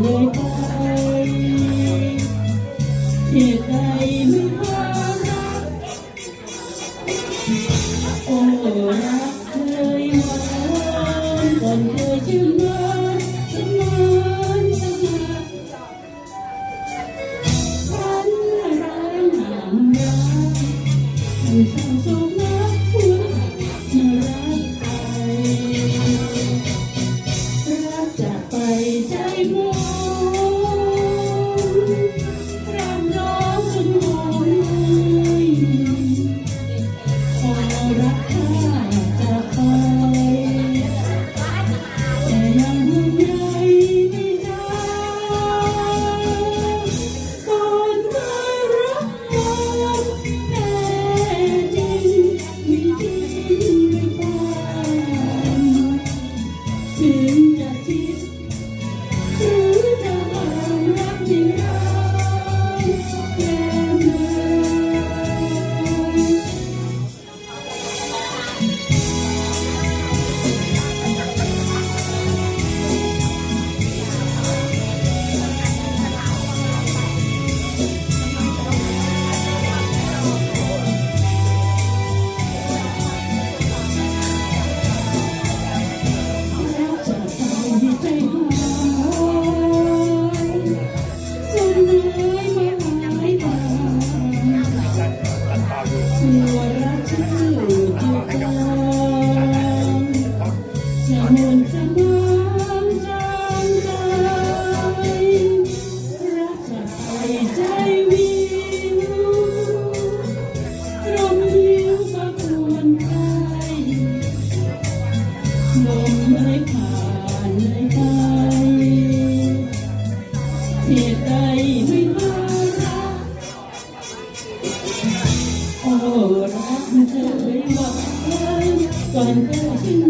เลยไปที่ใคม่รักโอ้รักเคยวานก่อนเคยชื่นมานสมานสมาฉันรักหนามรักอยู่สร้างสุข চাইব เหตุใดไม่มารักโอ้รักเธอไม่หวังเก่